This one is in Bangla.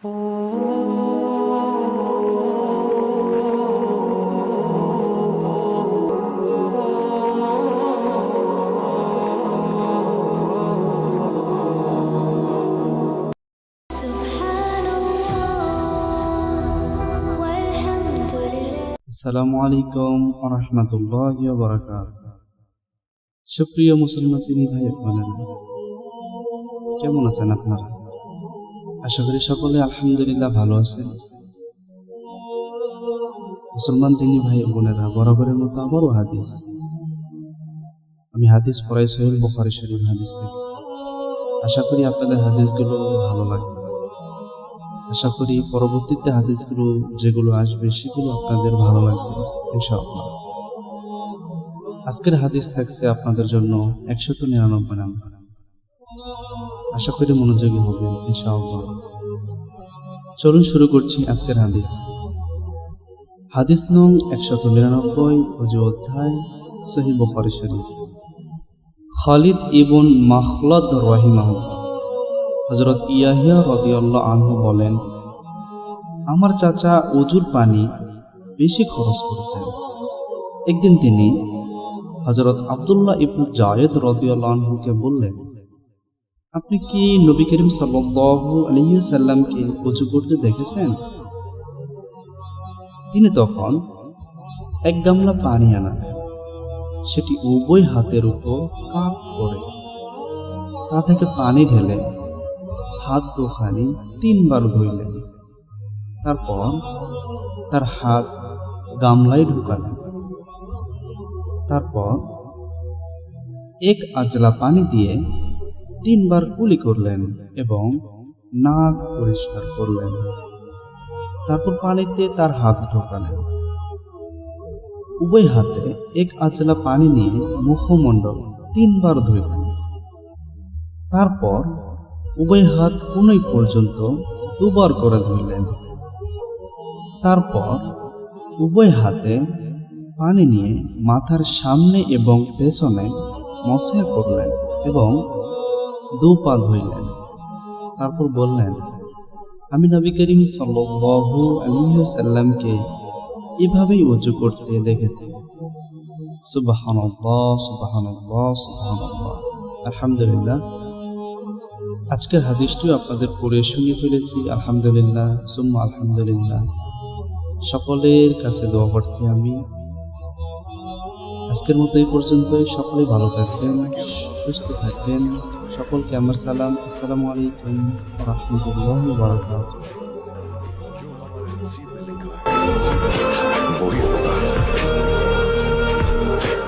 السلام عليكم ورحمة الله وبركاته. شكرا مسلمة نبايا قولنا كم نسان اقنعنا আশা করি সকলে আলহামদুলিল্লাহ ভালো আছেন। মুসলমান তিনি ভাই বোনেরা, বরাবরের মতো আবারও হাদিস। আমি হাদিস পড়াই সোহেল বুখারি শরীফ হাদিস থেকে। আশা করি আপনাদের হাদিসগুলো ভালো লাগবে। আশা করি পরবর্তীতে হাদিসগুলো যেগুলো আসবে সেগুলো আপনাদের ভালো লাগবে, ইনশাআল্লাহ। আজকের হাদিস থাকছে আপনাদের জন্য একশত নিরানব্বই নাম্বার। আশা করি মনোযোগী হবেন, ইনশাআল্লাহ। চলুন শুরু করছি আজকের হাদিস। হাদিস নং একশত নিরানব্বই, অজু অধ্যায়, সহি বখরি শরীফ। খালিদ ইবন মাখলদ রহিমাহুল্লাহ। হজরত ইয়াহিয়া রদিয়াল্লাহ আনহু বলেন, আমার চাচা অজুর পানি বেশি খরচ করতেন। একদিন তিনি হজরত আবদুল্লাহ ইবনু জায়েদ রদিয়াল্লাহ আনহুকে বললেন আপনি কি নবী করিম সাল্লামকে অজু করতে দেখেছেন? তিনি তখন এক গামলা পানি আনালেন সেটি উভয় হাতের উপর কাপ করে। তা থেকে পানি ঢেলে হাত দুখানি তিনবার ধুইলেন। তারপর তার হাত গামলায় ঢুকালেন। তারপর এক আজলা পানি দিয়ে তিনবার কুলি করলেন এবং নাক পরিষ্কার করলেন। তারপর পানিতে তার হাত ঢোকালেন। উভয় হাতে এক আজলা পানি নিয়ে মুখমণ্ডল তিনবার ধুইলেন। তারপর উভয় হাত কোনই পর্যন্ত দুবার করে ধুইলেন। তারপর উভয় হাতে পানি নিয়ে মাথার সামনে এবং পেছনে মশা করলেন এবং দু পা ধুইলেন তারপর বললেন, আমি নবী করিম সাল্লাল্লাহু আলাইহি সাল্লামকে এভাবেই উজু করতে দেখেছি। আলহামদুলিল্লাহ। আজকের হাদিসটিও আপনাদের পড়ে শুনিয়ে ফেলেছি। আলহামদুলিল্লাহ, সুম্মা আলহামদুলিল্লাহ। সকলের কাছে দোয়া প্রার্থী আমি আজকের মতো এই পর্যন্তই। সকলে ভালো থাকবেন, সুস্থ থাকবেন। সকলকে আমার সালাম। আসসালামু আলাইকুম রহমতুল্লাহ বারকাত